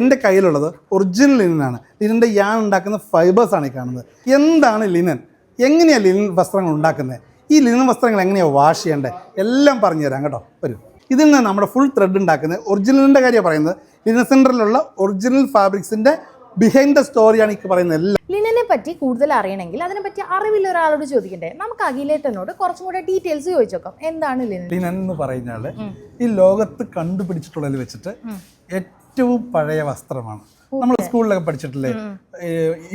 എന്റെ കയ്യിലുള്ളത് ഒറിജിനൽ ലിനനാണ് ലിനന്റെ യാൻ ഉണ്ടാക്കുന്ന ഫൈബേഴ്സ് ആണ് ഈ കാണുന്നത്. എന്താണ് ലിനൻ എങ്ങനെയാണ് ലിനൻ വസ്ത്രങ്ങൾ ഉണ്ടാക്കുന്നത്? ഈ ലിനൻ വസ്ത്രങ്ങൾ എങ്ങനെയാണ് വാഷ് ചെയ്യേണ്ടത് എല്ലാം പറഞ്ഞു തരാം കേട്ടോ. വരും. ഇതിൽ നിന്ന് നമ്മുടെ ഫുൾ ത്രെഡ് ഉണ്ടാക്കുന്നത് ഒറിജിനലിന്റെ കാര്യമാണ് പറയുന്നത്. ലിനൻ സെന്ററിലുള്ള ഒറിജിനൽ ഫാബ്രിക്സിന്റെ ബിഹൈൻഡ് ദ സ്റ്റോറിയാണ് ഈ പറയുന്നത് എല്ലാം. ലിനനെ പറ്റി കൂടുതൽ അറിയണമെങ്കിൽ അതിനെപ്പറ്റി അറിവില്ല ഒരാളോട് ചോദിക്കണ്ടേ? നമുക്ക് അഖിലേട്ടനോട് കുറച്ചും കൂടെ ഡീറ്റെയിൽസ് ചോദിച്ചു നോക്കാം. എന്താണ് ലിനൻ ലിനൻ എന്ന് പറഞ്ഞാൽ ഈ ലോകത്ത് കണ്ടുപിടിച്ചിട്ടുള്ളതിൽ വെച്ചിട്ട് ഏറ്റവും പഴയ വസ്ത്രമാണ്. നമ്മൾ സ്കൂളിലൊക്കെ പഠിച്ചിട്ടില്ലേ?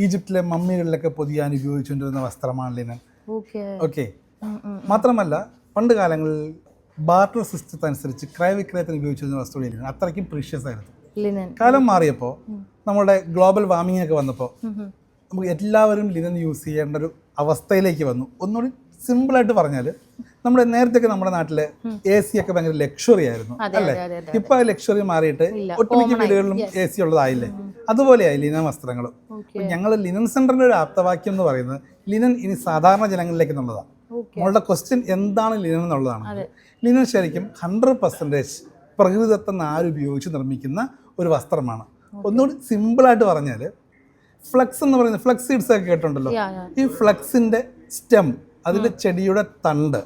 ഈജിപ്തിലെ മമ്മികളിലൊക്കെ പൊതിയാൻ ഉപയോഗിച്ചുകൊണ്ടിരുന്ന വസ്ത്രമാണ് ലിനൻ ഓക്കെ. മാത്രമല്ല പണ്ട് കാലങ്ങളിൽ ബാർട്ടർ സിസ്റ്റത്തെ അനുസരിച്ച് ക്രയവിക്രയത്തിന് ഉപയോഗിച്ചിരുന്ന വസ്തുക്കൾ ലിനൻ അത്രയ്ക്കും പ്രീഷ്യസ് ആയിരുന്നു. കാലം മാറിയപ്പോൾ നമ്മുടെ ഗ്ലോബൽ വാർമിംഗ് ഒക്കെ വന്നപ്പോൾ നമുക്ക് എല്ലാവരും ലിനൻ യൂസ് ചെയ്യേണ്ട ഒരു അവസ്ഥയിലേക്ക് വന്നു. ഒന്നുകൂടി സിമ്പിളായിട്ട് പറഞ്ഞാൽ നമ്മുടെ നേരത്തെയൊക്കെ നമ്മുടെ നാട്ടിൽ എ സി ഒക്കെ ഭയങ്കര ലക്ഷറി ആയിരുന്നു അല്ലെ? ഇപ്പൊ ആ ലക്ഷറി മാറിയിട്ട് ഒട്ടുമിക്ക വീടുകളിലും എ സി ഉള്ളതായില്ലേ? അതുപോലെയായി ലിനൻ വസ്ത്രങ്ങളും. ഞങ്ങൾ ലിനൻ സെന്ററിന്റെ ഒരു ആപ്തവാക്യം എന്ന് പറയുന്നത് ലിനൻ ഇനി സാധാരണ ജനങ്ങളിലേക്ക് എന്നുള്ളതാണ് നമ്മളുടെ ക്വസ്റ്റ്യൻ എന്താണ് ലിനൻ എന്നുള്ളതാണ്. ലിനൻ ശരിക്കും ഹൺഡ്രഡ് പെർസെന്റേജ് പ്രകൃതിദത്ത നാര് ഉപയോഗിച്ച് നിർമ്മിക്കുന്ന ഒരു വസ്ത്രമാണ്. ഒന്നുകൂടി സിമ്പിളായിട്ട് പറഞ്ഞാൽ ഫ്ലക്സ് എന്ന് പറയുന്നത് ഫ്ലക്സ് സീഡ്സ് ഒക്കെ യാ. ഈ ഫ്ലക്സിന്റെ സ്റ്റെം അതിന്റെ ചെടിയുടെ തണ്ട്.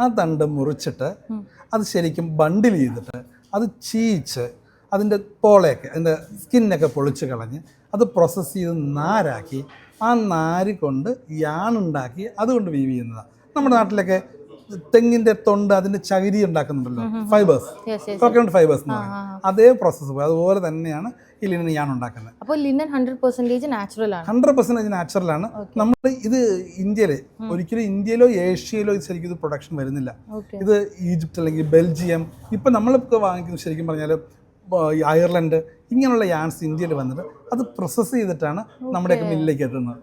ആ തണ്ട് മുറിച്ചിട്ട് അത് ശരിക്കും ബണ്ടിൽ ചെയ്തിട്ട് അത് ചീയിച്ച് അതിന്റെ പോളയൊക്കെ അതിന്റെ സ്കിന്നൊക്കെ പൊളിച്ച് കളഞ്ഞ് അത് പ്രോസസ്സ് ചെയ്ത് നാരാക്കി ആ നാര് കൊണ്ട് യാണുണ്ടാക്കി അതുകൊണ്ട് വീവ് ചെയ്യുന്നതാണ് നമ്മുടെ നാട്ടിലൊക്കെ തെങ്ങിന്റെ തൊണ്ട് അതിന്റെ ചകിരി ഉണ്ടാക്കുന്നുണ്ടല്ലോ. ഫൈബേഴ്സ് കോക്കനട്ട് ഫൈബേഴ്സ് എന്ന് പറയും. അതേ പ്രോസസ്സ് പോയി. അതുപോലെ തന്നെയാണ് ഈ ലിനൻ ഞാൻ ഉണ്ടാക്കുന്നത്. അപ്പോൾ ലിനൻ ഹൺഡ്രഡ് പെർസെന്റേജ് നാച്ചുറൽ ആണ്. ഹൺഡ്രഡ് പെർസെന്റേജ് നാച്ചുറലാണ് നമ്മൾ ഇത് ഇന്ത്യയിൽ ഒരിക്കലും ഇന്ത്യയിലോ ഏഷ്യയിലോ ഇത് ശരിക്കും ഇത് പ്രൊഡക്ഷൻ വരുന്നില്ല. ഇത് ഈജിപ്റ്റ് അല്ലെങ്കിൽ ബെൽജിയം. ഇപ്പം നമ്മളൊക്കെ വാങ്ങിക്കുന്നത് ശരിക്കും പറഞ്ഞാൽ അയർലൻഡ് ഇങ്ങനെയുള്ള യാൻസ് ഇന്ത്യയിൽ വന്നിട്ട് അത് പ്രോസസ്സ് ചെയ്തിട്ടാണ് നമ്മുടെയൊക്കെ മില്ലിലേക്ക് എത്തുന്നത്.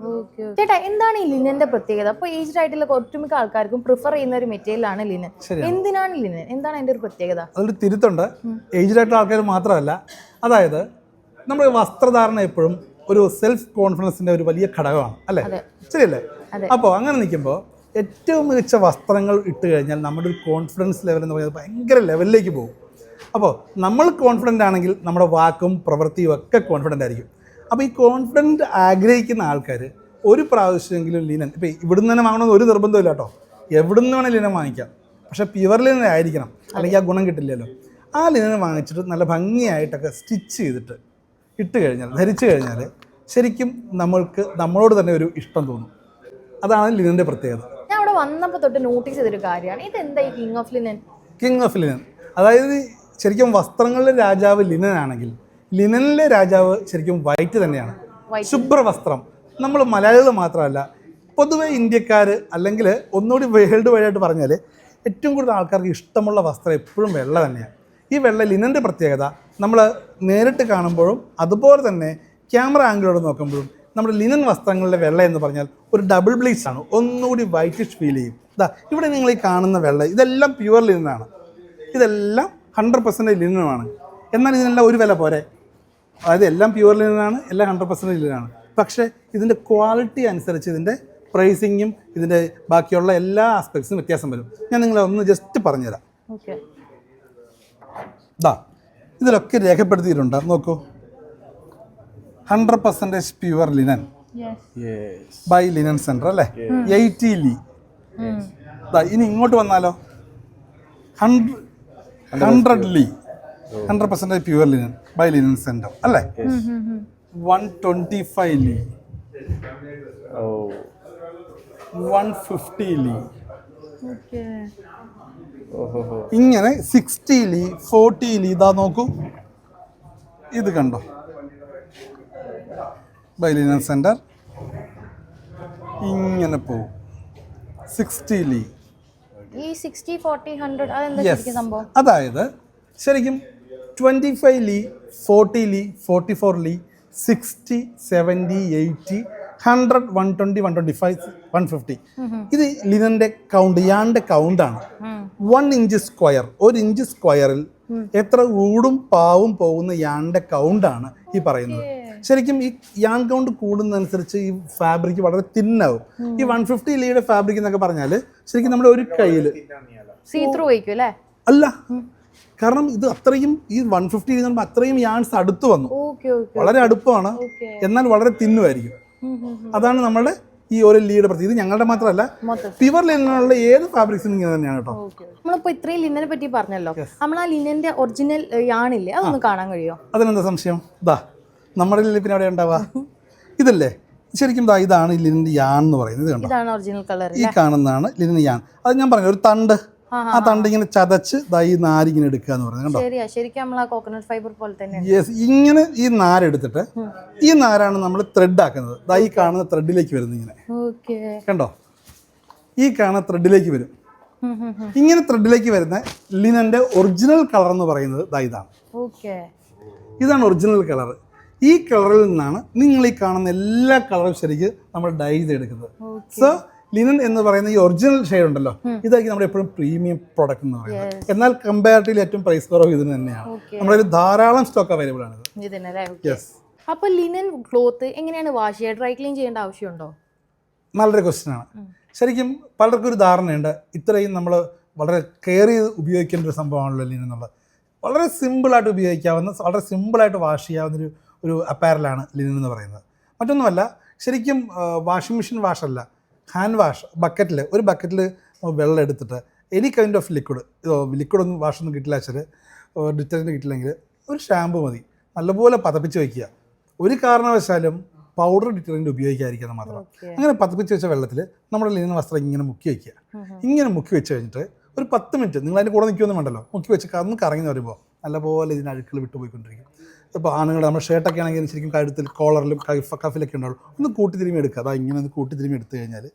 ചേട്ടാ എന്താണ് ഈ ലിനന്റെ പ്രത്യേകത? അപ്പോൾ ഏജ്ഡ് ആയിട്ടുള്ള ഒട്ടുമിക്ക ആൾക്കാർക്കും പ്രിഫർ ചെയ്യുന്ന ഒരു മെറ്റീരിയൽ ആണ് ലിനൻ എന്തിനാണ് ലിനൻ എന്താണ് അതിന്റെ ഒരു പ്രത്യേകത? അതൊരു തിരുത്തുണ്ട്. ഏജ്ഡ് ആയിട്ടുള്ള ആൾക്കാർ മാത്രമല്ല അതായത് നമ്മുടെ വസ്ത്രധാരണ എപ്പോഴും ഒരു സെൽഫ് കോൺഫിഡൻസിന്റെ ഒരു വലിയ ഘടകമാണ് അല്ലേ? ശരിയല്ലേ. അപ്പോൾ അങ്ങനെ നിൽക്കുമ്പോൾ ഏറ്റവും മികച്ച വസ്ത്രങ്ങൾ ഇട്ട് കഴിഞ്ഞാൽ നമ്മുടെ ഒരു കോൺഫിഡൻസ് ലെവൽ എന്ന് പറയുന്നത് ഭയങ്കര ലെവലിലേക്ക് പോകും. അപ്പോൾ നമ്മൾ കോൺഫിഡന്റ് ആണെങ്കിൽ നമ്മുടെ വാക്കും പ്രവൃത്തിയും ഒക്കെ കോൺഫിഡന്റ് ആയിരിക്കും. അപ്പോൾ ഈ കോൺഫിഡന്റ് ആഗ്രഹിക്കുന്ന ആൾക്കാർ ഒരു പ്രാവശ്യമെങ്കിലും ലീനൻ ഇപ്പോൾ ഇവിടുന്ന് തന്നെ വാങ്ങണമെന്ന് ഒരു നിർബന്ധമില്ല കേട്ടോ. എവിടുന്ന് വേണേൽ ലീനം വാങ്ങിക്കാം. പക്ഷേ പ്യുവർ ലീനൻ ആയിരിക്കണം. അല്ലെങ്കിൽ ആ ഗുണം കിട്ടില്ലല്ലോ. ആ ലീനൻ വാങ്ങിച്ചിട്ട് നല്ല ഭംഗിയായിട്ടൊക്കെ സ്റ്റിച്ച് ചെയ്തിട്ട് ഇട്ട് കഴിഞ്ഞാൽ ധരിച്ചു കഴിഞ്ഞാൽ ശരിക്കും നമ്മൾക്ക് നമ്മളോട് തന്നെ ഒരു ഇഷ്ടം തോന്നും. അതാണ് ലിനന്റെ പ്രത്യേകത. ഞാൻ അവിടെ വന്നപ്പോൾ തൊട്ട് നോട്ടീസ് ചെയ്തൊരു കാര്യമാണ്. ഇത് ഈ king of linen king of linen അതായത് ശരിക്കും വസ്ത്രങ്ങളിലെ രാജാവ് ലിനൻ ആണെങ്കിൽ ലിനനിലെ രാജാവ് ശരിക്കും വൈറ്റ് തന്നെയാണ്. ശുഭ്രവസ്ത്രം നമ്മൾ മലയാളികൾ മാത്രമല്ല പൊതുവെ ഇന്ത്യക്കാർ അല്ലെങ്കിൽ ഒന്നുകൂടി വേൾഡ് വൈഡായിട്ട് പറഞ്ഞാൽ ഏറ്റവും കൂടുതൽ ആൾക്കാർക്ക് ഇഷ്ടമുള്ള വസ്ത്രം എപ്പോഴും വെള്ള തന്നെയാണ്. ഈ വെള്ള ലിനന്റെ പ്രത്യേകത നമ്മൾ നേരിട്ട് കാണുമ്പോഴും അതുപോലെ തന്നെ ക്യാമറ ആംഗിളോട് നോക്കുമ്പോഴും നമ്മുടെ ലിനൻ വസ്ത്രങ്ങളിലെ വെള്ള എന്ന് പറഞ്ഞാൽ ഒരു ഡബിൾ ബ്ലീച്ച് ആണ്. ഒന്നുകൂടി വൈറ്റിഷ് ഫീൽ ചെയ്യും. ഇതാ ഇവിടെ നിങ്ങൾ ഈ കാണുന്ന വെള്ള ഇതെല്ലാം പ്യുവർ ലിനൻ ആണ്. ഇതെല്ലാം ഹൺഡ്രഡ് പെർസെന്റേജ് ലിനനുമാണ് എന്നാൽ ഇതിനെല്ലാം ഒരു വില പോരെ? അതായത് എല്ലാം പ്യുവർ ലിനനാണ് എല്ലാം ഹൺഡ്രഡ് പെർസെന്റേജ് ലിനനാണ് പക്ഷേ ഇതിന്റെ ക്വാളിറ്റി അനുസരിച്ച് ഇതിന്റെ പ്രൈസിങ്ങും ഇതിന്റെ ബാക്കിയുള്ള എല്ലാ ആസ്പെക്ട്സും വ്യത്യാസം വരും. ഞാൻ നിങ്ങളെ ഒന്ന് ജസ്റ്റ് പറഞ്ഞുതരാം. ഓക്കെ. ദാ ഇതിലൊക്കെ രേഖപ്പെടുത്തിയിട്ടുണ്ട്. നോക്കൂ. Hundred percentage pure linen by linen centre അല്ലേ? എയ്റ്റി ലി ഇനി ഇങ്ങോട്ട് വന്നാലോ? Hundred hundred lea hundred percentage pure linen by linen centre അല്ലേ? One twenty five lea one fifty lea ഇങ്ങനെ സിക്സ്റ്റി ലി ഫോർട്ടി ലി ഇതാ നോക്കൂ. ഇത് കണ്ടോ? ബൈ ലിനൻ സെന്റർ ഇങ്ങനെ പോവും. സിക്സ്റ്റി ലി ഈ സിക്സ്റ്റി ഫോർട്ടി ഹൺഡ്രഡ് അതെന്താ സംഭവം? അതായത് ശരിക്കും twenty five lea forty lea forty four lea sixty seventy eighty hundred one twenty one twenty five one fifty ഇത് ലിനന്റെ കൗണ്ട് ഇയാളുടെ കൗണ്ടാണ് വൺ ഇഞ്ച് സ്ക്വയർ ഒരു ഇഞ്ച് സ്ക്വയറിൽ എത്ര ഊടും പാവും പോകുന്ന യാന്റെ കൗണ്ടാണ് ഈ പറയുന്നത്. ശരിക്കും ഈ യാൺ കൗണ്ട് കൂടുന്നതനുസരിച്ച് ഈ ഫാബ്രിക് വളരെ തിന്നാവും ഈ വൺ ഫിഫ്റ്റി ലീയുടെ ഫാബ്രിക് എന്നൊക്കെ പറഞ്ഞാൽ ശരിക്കും നമ്മുടെ ഒരു കയ്യിൽ അല്ല? കാരണം ഇത് അത്രയും ഈ വൺ ഫിഫ്റ്റി എന്ന് അത്രയും യാൺസ് അടുത്ത് വന്നു. ഓക്കെ ഓക്കെ വളരെ അടുപ്പമാണ്. എന്നാൽ വളരെ തിന്നുമായിരിക്കും അതാണ് നമ്മുടെ ഈ ഒരു ലീഡ് പ്രത്യേകത. ഇത് ഞങ്ങളുടെ മാത്രമല്ല പ്യുവർ ലിനുള്ള ഏത് ഫാബ്രിക്സും ഇങ്ങനെ തന്നെയാണ് കേട്ടോ. നമ്മളിപ്പോ ഇത്രയും ലിനനെ പറ്റി പറഞ്ഞല്ലോ. നമ്മൾ ആ ലിനന്റെ ഒറിജിനൽ യാണില്ലേ അതൊന്ന് കാണാൻ കഴിയുമോ? അതിനെന്താ സംശയം? ഇതാ നമ്മുടെ ലില്ലി പിന്നെ അവിടെ ഉണ്ടാവുക ഇതല്ലേ? ശരിക്കും ഇതാണ് ലിനിന്റെ യാൺ എന്ന് പറയുന്നത് കണ്ടോ? ഇതാണ് ഒറിജിനൽ കളർ ഈ കാണുന്നതാണ് ലിനിൻ യാൺ അത് ഞാൻ പറഞ്ഞു ഒരു തണ്ട്. ആ, തണ്ട് ഇങ്ങനെ ചതച്ച് ദാ ഈ നാരിങ്ങനെ എടുക്കുക എന്ന് പറയുന്നത് കണ്ടോ? ശരിയാ ശരിക്കും നമ്മൾ ആ കോക്കനട്ട് ഫൈബർ പോലെ തന്നെ യെസ് ഇങ്ങനെ ഈ നാരെടുത്തിട്ട് ഈ നാരാണ് നമ്മൾ ത്രെഡ് ആക്കുന്നത്. ദാ ഈ കാണുന്ന ത്രെഡിലേക്ക് വരുന്നത് ഇങ്ങനെ. കണ്ടോ? ഈ കാണുന്ന ത്രെഡിലേക്ക് വരും. ഇങ്ങനെ ത്രെഡിലേക്ക് വരുന്ന ലിനന്റെ ഒറിജിനൽ കളർ എന്ന് പറയുന്നത് ദാ ഇതാണ്. ഓക്കെ ഇതാണ് ഒറിജിനൽ കളർ ഈ കളറിൽ നിന്നാണ് നിങ്ങൾ ഈ കാണുന്ന എല്ലാ കളറും ശരിക്കും നമ്മൾ ഡൈ ചെയ്തെടുക്കുന്നത്. സോ ലിനൻ എന്ന് പറയുന്ന ഈ ഒറിജിനൽ ഷെയ്ഡ് ഉണ്ടല്ലോ ഇതായിരിക്കും നമ്മുടെ എപ്പോഴും പ്രീമിയം പ്രോഡക്റ്റ് എന്ന് പറയുന്നത്. എന്നാൽ കമ്പാരിറ്റീവ് ഏറ്റവും പ്രൈസ് കുറവ് ഇതിന് തന്നെയാണ്. നമ്മുടെ ഒരു ധാരാളം സ്റ്റോക്ക് അവൈലബിൾ ആണ് യെസ് അപ്പൊ ലിനൻ ക്ലോത്ത് എങ്ങനെയാണ് വാഷ് ചെയ്യുക ഡ്രൈ ക്ലീൻ ചെയ്യേണ്ട ആവശ്യമുണ്ടോ? നല്ലൊരു ക്വസ്റ്റ്യൻ ആണ്. ശരിക്കും പലർക്കും ഒരു ധാരണയുണ്ട്. ഇത്രയും നമ്മൾ വളരെ കെയർ ചെയ്ത് ഉപയോഗിക്കേണ്ട ഒരു സംഭവമാണല്ലോ ലിനൻ എന്നുള്ളത്. വളരെ സിമ്പിളായിട്ട് ഉപയോഗിക്കാവുന്ന വളരെ സിമ്പിളായിട്ട് വാഷ് ചെയ്യാവുന്ന ഒരു അപ്പാരലാണ് ലിനൻ എന്ന് പറയുന്നത്. മറ്റൊന്നുമല്ല ശരിക്കും വാഷിംഗ് മെഷീൻ വാഷല്ല. ഹാൻഡ് വാഷ് ബക്കറ്റിൽ ഒരു ബക്കറ്റിൽ വെള്ളം എടുത്തിട്ട് any kind of liquid liquid ഒന്നും വാഷൊന്നും കിട്ടില്ല വെച്ചാൽ ഡിറ്റർജന്റ് കിട്ടില്ലെങ്കിൽ ഒരു ഷാമ്പു മതി. നല്ലപോലെ പതപ്പിച്ച് വയ്ക്കുക ഒരു കാരണവശാലും പൗഡർ ഡിറ്റർജന്റ് ഉപയോഗിക്കാതിരിക്കുന്നത് മാത്രം. അങ്ങനെ പതപ്പിച്ച് വെച്ച വെള്ളത്തിൽ നമ്മുടെ ലിനൻ വസ്ത്രം ഇങ്ങനെ മുക്കി വയ്ക്കുക ഇങ്ങനെ മുക്കി വെച്ച് കഴിഞ്ഞിട്ട് ഒരു പത്ത് മിനിറ്റ് നിങ്ങൾ അതിന്റെ കൂടെ നിൽക്കുമെന്ന് വേണ്ടല്ലോ. മുക്കി വെച്ച് കന്ന് കറങ്ങി വരുമ്പോൾ നല്ലപോലെ ഇതിന് അഴുക്കൾ വിട്ടു പോയിക്കൊണ്ടിരിക്കും ഇപ്പോൾ ആണുങ്ങൾ നമ്മുടെ ഷർട്ടൊക്കെ ആണെങ്കിൽ ശരിക്കും കഴുത്തിൽ കോളറിലും കൈഫ് കഫിലൊക്കെ ഉണ്ടാവും. ഒന്ന് കൂട്ടി തിരുമ്മി എടുക്കുക. അതാ ഇങ്ങനെ ഒന്ന് കൂട്ടി തിരുമ്മി എടുത്തു കഴിഞ്ഞാൽ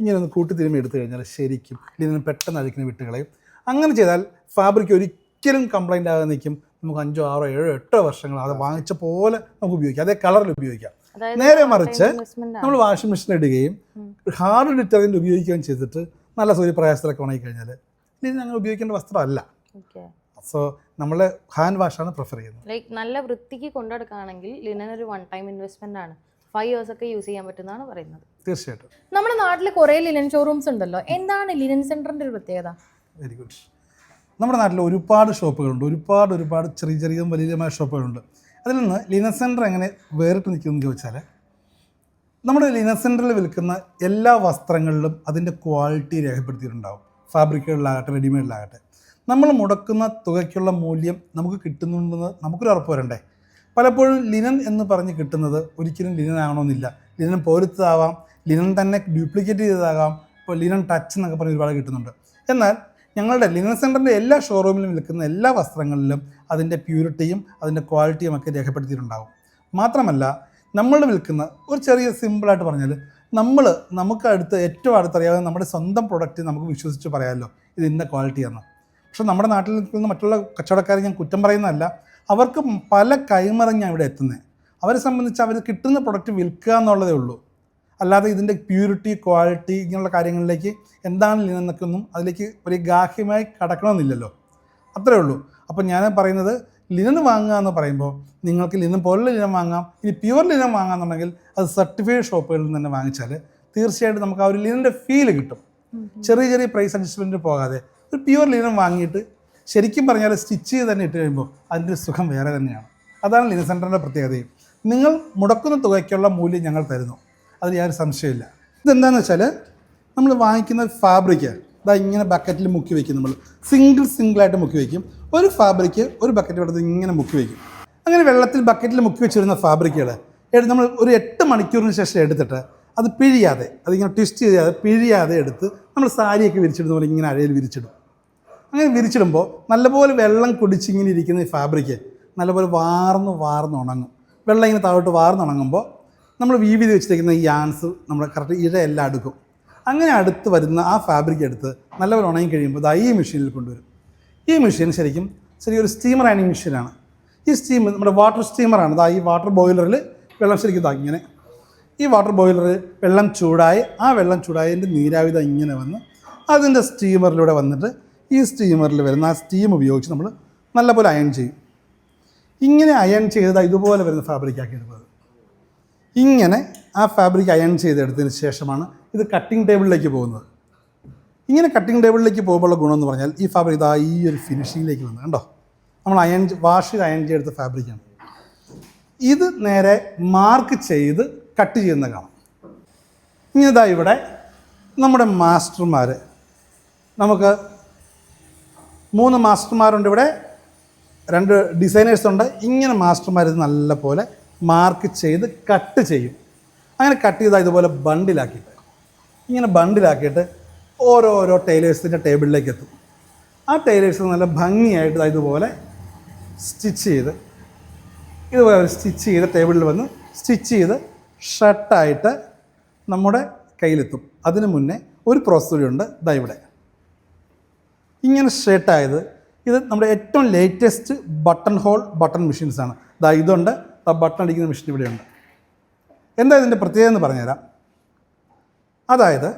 ഇങ്ങനെ ഒന്ന് കൂട്ടി തിരുമ്മി എടുത്തു കഴിഞ്ഞാൽ ശരിക്കും ലിനൻ പെട്ടെന്ന് അഴുക്കിന് വിട്ടുകളയും അങ്ങനെ ചെയ്താൽ ഫാബ്രിക് ഒരിക്കലും കംപ്ലൈന്റ് ആകാതെ നിൽക്കും. നമുക്ക് അഞ്ചോ ആറോ ഏഴോ എട്ടോ വർഷങ്ങൾ അത് വാങ്ങിച്ച പോലെ നമുക്ക് ഉപയോഗിക്കാം. അതേ കളറിൽ ഉപയോഗിക്കാം. നേരെ മറിച്ച് നമ്മൾ വാഷിംഗ് മെഷീൻ ഇടുകയും ഹാർഡ് ഡിറ്റർജന്റ് ഉപയോഗിക്കുകയും ചെയ്തിട്ട് നല്ല സൂര്യപ്രകാശത്തിലൊക്കെ ഉണങ്ങി കഴിഞ്ഞാൽ ഇനി ഞങ്ങൾ ഉപയോഗിക്കേണ്ട വസ്ത്രമല്ല. സോ നമ്മൾ ഹാൻഡ് വാഷാണ് പ്രിഫർ ചെയ്യുന്നത്. ലൈക്ക് നല്ല വൃത്തിക്ക് കൊണ്ടെടുക്കുകയാണെങ്കിൽ ലിനൻ ഒരു വൺ ടൈം ഇൻവെസ്റ്റ്മെന്റ് ആണ്. ഫൈവ് ഇയേഴ്സ് ഒക്കെ യൂസ് ചെയ്യാൻ പറ്റുന്നതാണ് പറയുന്നത്. തീർച്ചയായിട്ടും. നമ്മുടെ നാട്ടിൽ കുറേ ലിനൻ ഷോറൂംസ് ഉണ്ടല്ലോ. എന്താണ് ലിനൻ സെന്ററിന്റെ ഒരു പ്രത്യേകത? വെരി ഗുഡ് നമ്മുടെ നാട്ടിൽ ഒരുപാട് ഷോപ്പുകളുണ്ട്. ഒരുപാട് ഒരുപാട് ചെറിയ ചെറിയ വലിയമായ ഷോപ്പുകളുണ്ട്. അതിൽ നിന്ന് ലിനൻ സെന്റർ എങ്ങനെ വേറിട്ട് നിൽക്കുമെന്ന് ചോദിച്ചാൽ നമ്മുടെ ലിനൻ സെന്ററിൽ വിൽക്കുന്ന എല്ലാ വസ്ത്രങ്ങളിലും അതിന്റെ ക്വാളിറ്റി രേഖപ്പെടുത്തിയിട്ടുണ്ടാവും. ഫാബ്രിക്കുകളിലാകട്ടെ റെഡിമെയ്ഡിലാകട്ടെ നമ്മൾ മുടക്കുന്ന തുകയ്ക്കുള്ള മൂല്യം നമുക്ക് കിട്ടുന്നുണ്ടെന്ന് നമുക്കൊരു ഉറപ്പ് വരണ്ടേ? പലപ്പോഴും ലിനൻ എന്ന് പറഞ്ഞ് കിട്ടുന്നത് ഒരിക്കലും ലിനൻ ആണോന്നില്ല ലിനൻ പോരുത്തതാവാം. ലിനൻ തന്നെ ഡ്യൂപ്ലിക്കേറ്റ് ചെയ്തതാകാം. ഇപ്പോൾ ലിനൻ ടച്ച് എന്നൊക്കെ പറഞ്ഞ് ഒരുപാട് കിട്ടുന്നുണ്ട്. എന്നാൽ ഞങ്ങളുടെ ലിനൻ സെന്ററിന്റെ എല്ലാ ഷോറൂമിലും വിൽക്കുന്ന എല്ലാ വസ്ത്രങ്ങളിലും അതിന്റെ പ്യൂരിറ്റിയും അതിന്റെ ക്വാളിറ്റിയും ഒക്കെ രേഖപ്പെടുത്തിയിട്ടുണ്ടാകും മാത്രമല്ല നമ്മൾ വിൽക്കുന്ന ഒരു ചെറിയ സിമ്പിളായിട്ട് പറഞ്ഞാൽ നമ്മൾ നമുക്ക് അടുത്ത് ഏറ്റവും അടുത്തറിയാവുന്ന നമ്മുടെ സ്വന്തം പ്രൊഡക്റ്റ് നമുക്ക് വിശ്വസിച്ച് പറയാമല്ലോ. ഇത് ഇന്ന ക്വാളിറ്റിയാണ് പക്ഷെ നമ്മുടെ നാട്ടിൽ നിൽക്കുന്ന മറ്റുള്ള കച്ചവടക്കാരെ ഞാൻ കുറ്റം പറയുന്നതല്ല. അവർക്ക് പല കൈമറിഞ്ഞാണ് ഇവിടെ എത്തുന്നത് അവരെ സംബന്ധിച്ച് അവർ കിട്ടുന്ന പ്രൊഡക്റ്റ് വിൽക്കുക എന്നുള്ളതേ ഉള്ളൂ. അല്ലാതെ ഇതിന്റെ പ്യൂരിറ്റി ക്വാളിറ്റി ഇങ്ങനെയുള്ള കാര്യങ്ങളിലേക്ക് എന്താണ് ലിനെന്നൊക്കെയൊന്നും അതിലേക്ക് ഒരു ഗാഹ്യമായി കടക്കണമെന്നില്ലല്ലോ. അത്രേ ഉള്ളൂ. അപ്പോൾ ഞാൻ പറയുന്നത് ലിനൻ വാങ്ങുക എന്ന് പറയുമ്പോൾ നിങ്ങൾക്ക് ലിനൻ പോലുള്ള ലിനൻ വാങ്ങാം. ഇനി പ്യുവർ ലിനൻ വാങ്ങാന്നുണ്ടെങ്കിൽ അത് സർട്ടിഫൈഡ് ഷോപ്പുകളിൽ നിന്ന് തന്നെ വാങ്ങിച്ചാൽ തീർച്ചയായിട്ടും നമുക്ക് ആ ഒരു ലിനന്റെ ഫീൽ കിട്ടും. ചെറിയ ചെറിയ പ്രൈസ് അഡ്ജസ്റ്റ്മെന്റ് പോകാതെ ഒരു പ്യുവർ ലിനൻ വാങ്ങിയിട്ട് ശരിക്കും പറഞ്ഞാൽ സ്റ്റിച്ച് ചെയ്ത് തന്നെ ഇട്ട് കഴിയുമ്പോൾ അതിന്റെ ഒരു സുഖം വേറെ തന്നെയാണ്. അതാണ് ലിനൻ സെന്ററിന്റെ പ്രത്യേകതയും. നിങ്ങൾ മുടക്കുന്ന തുകയ്ക്കുള്ള മൂല്യം ഞങ്ങൾ തരുന്നു. അതിൽ യാതൊരു സംശയമില്ല ഇതെന്താണെന്ന് വെച്ചാൽ നമ്മൾ വാങ്ങിക്കുന്ന ഫാബ്രിക് ഇതാ ഇങ്ങനെ ബക്കറ്റിൽ മുക്കി വയ്ക്കും നമ്മൾ. സിംഗിൾ സിംഗിളായിട്ട് മുക്കി വയ്ക്കും ഒരു ഫാബ്രിക് ഒരു ബക്കറ്റ് എടുത്ത് ഇങ്ങനെ മുക്കി വയ്ക്കും അങ്ങനെ വെള്ളത്തിൽ ബക്കറ്റിൽ മുക്കി വെച്ചിരുന്ന ഫാബ്രിക്കുകൾ നമ്മൾ ഒരു എട്ട് മണിക്കൂറിന് ശേഷം എടുത്തിട്ട് അത് പിഴിയാതെ അതിങ്ങനെ ട്വിസ്റ്റ് ചെയ്യാതെ പിഴിയാതെ എടുത്ത് നമ്മൾ സാരിയൊക്കെ വിരിച്ചിടുന്ന പോലെ ഇങ്ങനെ അഴയിൽ വിരിച്ചിടും. അങ്ങനെ വിരിച്ചിടുമ്പോൾ നല്ലപോലെ വെള്ളം കുടിച്ചിങ്ങനെ ഇരിക്കുന്ന ഈ ഫാബ്രിക്ക് നല്ലപോലെ വാർന്ന് വാർന്ന് ഉണങ്ങും. വെള്ളം ഇങ്ങനെ താഴോട്ട് വാർന്ന് ഉണങ്ങുമ്പോൾ നമ്മൾ വീവിധി വെച്ചിരിക്കുന്ന ഈ യാൻസ് നമ്മുടെ കറക്റ്റ് ഇഴ എല്ലാം അടുക്കും. അങ്ങനെ അടുത്ത് വരുന്ന ആ ഫാബ്രിക് എടുത്ത് നല്ലപോലെ ഉണങ്ങി കഴിയുമ്പോൾ ദാ ഈ മെഷീനിൽ കൊണ്ടുവരും. ഈ മെഷീൻ ശരിക്കും ഒരു സ്റ്റീമർ ആനിങ് മെഷീനാണ് ഈ സ്റ്റീം നമ്മുടെ വാട്ടർ സ്റ്റീമറാണ് ഇതാ ഈ വാട്ടർ ബോയിലറിൽ വെള്ളം ശരിക്കും ദാ ഇങ്ങനെ. ഈ വാട്ടർ ബോയിലർ വെള്ളം ചൂടായി ആ വെള്ളം ചൂടായതിന്റെ നീരാവിധ ഇങ്ങനെ വന്ന് അതിന്റെ സ്റ്റീമറിലൂടെ വന്നിട്ട് ഈ സ്റ്റീമറിൽ വരുന്ന ആ സ്റ്റീം ഉപയോഗിച്ച് നമ്മൾ നല്ലപോലെ അയൺ ചെയ്യും. ഇങ്ങനെ അയൺ ചെയ്തത് ഇതുപോലെ വരുന്ന ഫാബ്രിക് ആക്കി എടുക്കുന്നത് ഇങ്ങനെ ആ ഫാബ്രിക് അയൺ ചെയ്തെടുത്തതിന് ശേഷമാണ് ഇത് കട്ടിംഗ് ടേബിളിലേക്ക് പോകുന്നത്. ഇങ്ങനെ കട്ടിംഗ് ടേബിളിലേക്ക് പോകുമ്പോഴുള്ള ഗുണം എന്ന് പറഞ്ഞാൽ ഈ ഫാബ്രിക് ഇതാ ഈ ഒരു ഫിനിഷിങ്ങിലേക്ക് വന്നു കണ്ടോ? നമ്മൾ അയൺ വാഷ് അയൺ ചെയ്തെടുത്ത ഫാബ്രിക്കാണ് ഇത് നേരെ മാർക്ക് ചെയ്ത് കട്ട് ചെയ്യുന്ന കാണാം. ഇനി ഇതാ ഇവിടെ നമ്മുടെ മാസ്റ്റർമാർ നമുക്ക് മൂന്ന് മാസ്റ്റർമാരുണ്ട് ഇവിടെ. രണ്ട് ഡിസൈനേഴ്സ് ഉണ്ട് ഇങ്ങനെ മാസ്റ്റർമാർ ഇത് നല്ല പോലെ മാർക്ക് ചെയ്ത് കട്ട് ചെയ്യും. അങ്ങനെ കട്ട് ചെയ്താൽ ഇതുപോലെ ബണ്ടിലാക്കിയിട്ട് ഇങ്ങനെ ബണ്ടിലാക്കിയിട്ട് ഓരോരോ ടൈലേഴ്സിന്റെ ടേബിളിലേക്ക് എത്തും. ആ ടൈലേഴ്സ് നല്ല ഭംഗിയായിട്ട് ഇതുപോലെ സ്റ്റിച്ച് ചെയ്ത് ഇതുപോലെ സ്റ്റിച്ച് ചെയ്ത് ടേബിളിൽ വന്ന് സ്റ്റിച്ച് ചെയ്ത് ഷർട്ടായിട്ട് നമ്മുടെ കയ്യിലെത്തും. അതിനു മുന്നേ ഒരു പ്രോസസ്സൂടി ഉണ്ട് ദാ ഇവിടെ. ഇങ്ങനെ ഷർട്ടായത് ഇത് നമ്മുടെ ഏറ്റവും latest button hole button machines ആണ്. ദാ ഇതുണ്ട്. ആ ബട്ടൺ അടിക്കുന്ന മെഷീൻ ഇവിടെയുണ്ട്. എന്താ ഇതിന്റെ പ്രത്യേകത എന്ന് പറഞ്ഞുതരാം. അതായത്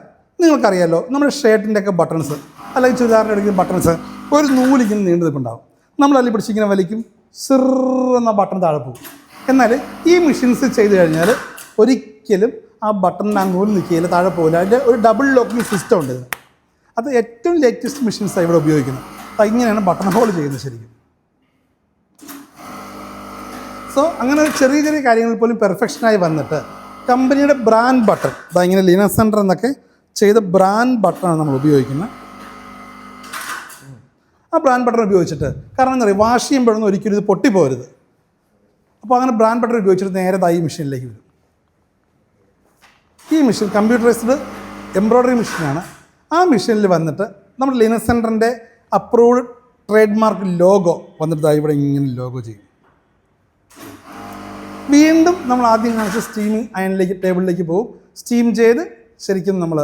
നിങ്ങൾക്കറിയാലോ നമ്മുടെ ഷർട്ടിന്റെ ഒക്കെ ബട്ടൺസ് അല്ലെങ്കിൽ ചുരിദാറിന്റെ അടിക്കുന്ന ബട്ടൺസ് ഒരു നൂലിങ്ങനെ നീണ്ടു നിൽപ്പുണ്ടാവും. നമ്മൾ അതിൽ പിടിച്ചിങ്ങനെ വലിക്കും. സിറെന്ന ബട്ടൺ താഴെ പോകും. എന്നാൽ ഈ മെഷീൻസ് ചെയ്ത് കഴിഞ്ഞാൽ ഒരിക്കലും ആ ബട്ടൺ ആ നൂൽ നിൽക്കുകയില്ല താഴെ പോകില്ല. അതിന്റെ ഒരു ഡബിൾ ലോക്കിംഗ് സിസ്റ്റം ഉണ്ട് അത് ഏറ്റവും ലേറ്റസ്റ്റ് മെഷീൻസാണ് ഇവിടെ ഉപയോഗിക്കുന്നത്. അപ്പം ഇങ്ങനെയാണ് ബട്ടൺ ഹോൾ ചെയ്യുന്നത് ശരിക്കും. സോ അങ്ങനെ ചെറിയ ചെറിയ കാര്യങ്ങൾ പോലും പെർഫെക്ഷനായി വന്നിട്ട് കമ്പനിയുടെ ബ്രാൻഡ് ബട്ടൺ അതാ ഇങ്ങനെ ലീന സെന്റർ എന്നൊക്കെ ചെയ്ത ബ്രാൻഡ് ബട്ടണാണ് നമ്മൾ ഉപയോഗിക്കുന്നത്. ആ ബ്രാൻഡ് ബട്ടൺ ഉപയോഗിച്ചിട്ട് കാരണം എന്താ പറയുക വാഷ് ചെയ്യുമ്പോഴൊന്നും ഒരിക്കലും ഇത് പൊട്ടിപ്പോരുത്. അപ്പോൾ അങ്ങനെ ബ്രാൻഡ് ബട്ടൺ ഉപയോഗിച്ചിട്ട് നേരെ ഈ മെഷീനിലേക്ക് വരും. ഈ മെഷീൻ കമ്പ്യൂട്ടറൈസ്ഡ് എംബ്രോയ്ഡറി മെഷീനാണ് ആ മെഷീനിൽ വന്നിട്ട് നമ്മുടെ ലിനസ് സെന്ററിന്റെ അപ്രൂവ്ഡ് ട്രേഡ് മാർക്ക് ലോഗോ വന്നിട്ട് ഇവിടെ ഇങ്ങനെ ലോഗോ ചെയ്യും. വീണ്ടും നമ്മൾ ആദ്യം കാണിച്ച സ്റ്റീമിങ് അയണിലേക്ക് ടേബിളിലേക്ക് പോകും. സ്റ്റീം ചെയ്ത് ശരിക്കും നമ്മൾ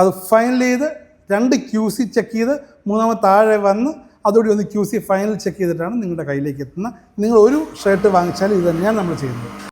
അത് ഫൈനൽ ചെയ്ത് രണ്ട് ക്യൂ സി ചെക്ക് ചെയ്ത് മൂന്നാമത് താഴെ വന്ന് അതോടെ ഒന്ന് ക്യൂ സി ഫൈനൽ ചെക്ക് ചെയ്തിട്ടാണ് നിങ്ങളുടെ കയ്യിലേക്ക് എത്തുന്നത്. നിങ്ങൾ ഒരു ഷർട്ട് വാങ്ങിച്ചാൽ ഇത് തന്നെയാണ് നമ്മൾ ചെയ്യുന്നത്.